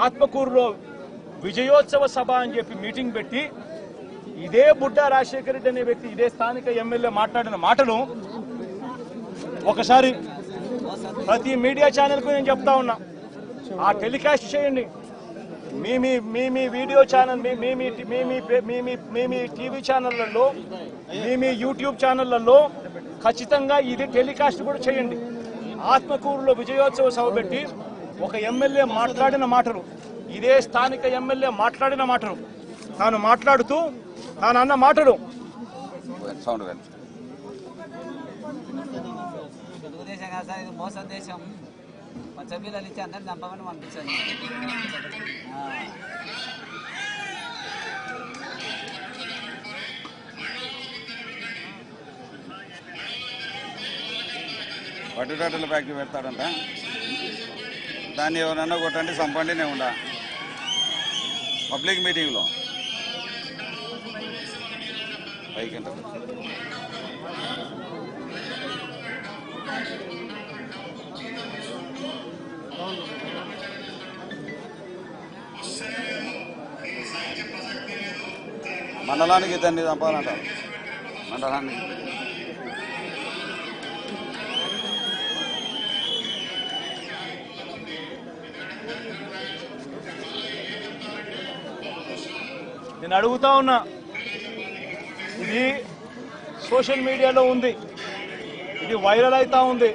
ఆత్మకూరులో విజయోత్సవ సభ అని చెప్పి మీటింగ్ పెట్టి ఇదే బుడ్డా రాజశేఖర రెడ్డి అనే వ్యక్తి ఇదే స్థానిక ఎమ్మెల్యే మాట్లాడిన మాటను ఒకసారి ప్రతి మీడియా ఛానల్కు నేను చెప్తా ఉన్నా ఆ టెలికాస్ట్ చేయండి మీ మీ మీ మీ వీడియో ఛానల్ మీ మీ మీ మీ మీ మీ టీవీ ఛానళ్ళలో మీ మీ యూట్యూబ్ ఛానళ్ళలో ఖచ్చితంగా ఇది టెలికాస్ట్ కూడా చేయండి ఆత్మకూరులో విజయోత్సవ సభ పెట్టి ఒక ఎమ్మెల్యే మాట్లాడిన మాటలు. ఇదే స్థానిక ఎమ్మెల్యే మాట్లాడిన మాటలు. తాను మాట్లాడుతూ తాను అన్న మాటలు. మోసం దేశం. ఇచ్చి అందరిని చంపమని పంపించండి ఫ్యాక్టరీ పెడతాడంట. దాన్ని ఎవరన్నా కొట్టండి చంపండి నేను ఉండా. పబ్లిక్ మీటింగ్లో. పైకి మండలానికి ఇద్దరిని చంపాలంటారు. మండలానికి. నేను అడుగుతా ఉన్నా ఇది సోషల్ మీడియాలో ఉంది ఇది వైరల్ అవుతా ఉంది.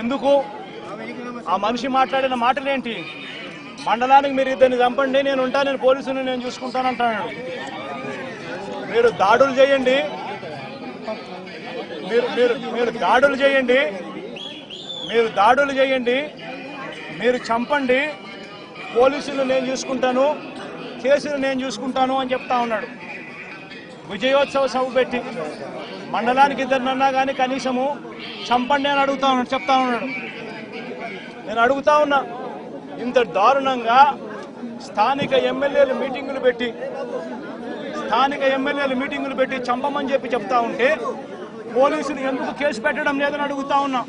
ఎందుకు? ఆ మనిషి మాట్లాడిన మాటలేంటి? మండలానికి మీరు ఇద్దరిని చంపండి నేను ఉంటా నేను పోలీసుని నేను చూసుకుంటానంటాను మీరు దాడులు చేయండి. మీరు మీరు మీరు దాడులు చేయండి. మీరు దాడులు చేయండి. మీరు చంపండి. పోలీసులు నేను చూసుకుంటాను. కేసులు నేను చూసుకుంటాను అని చెప్తా ఉన్నాడు. విజయోత్సవ సభ పెట్టి మండలానికి ఇద్దరినన్నా కానీ కనీసము చంపండి అని అడుగుతా ఉన్నాడు చెప్తా ఉన్నాడు. నేను అడుగుతా ఉన్నా ఇంత దారుణంగా స్థానిక ఎమ్మెల్యేలు మీటింగులు పెట్టి స్థానిక ఎమ్మెల్యేలు మీటింగులు పెట్టి చంపమని చెప్పి చెప్తా ఉంటే పోలీసులు ఎందుకు కేసు పెట్టడం లేదని అడుగుతా ఉన్నా.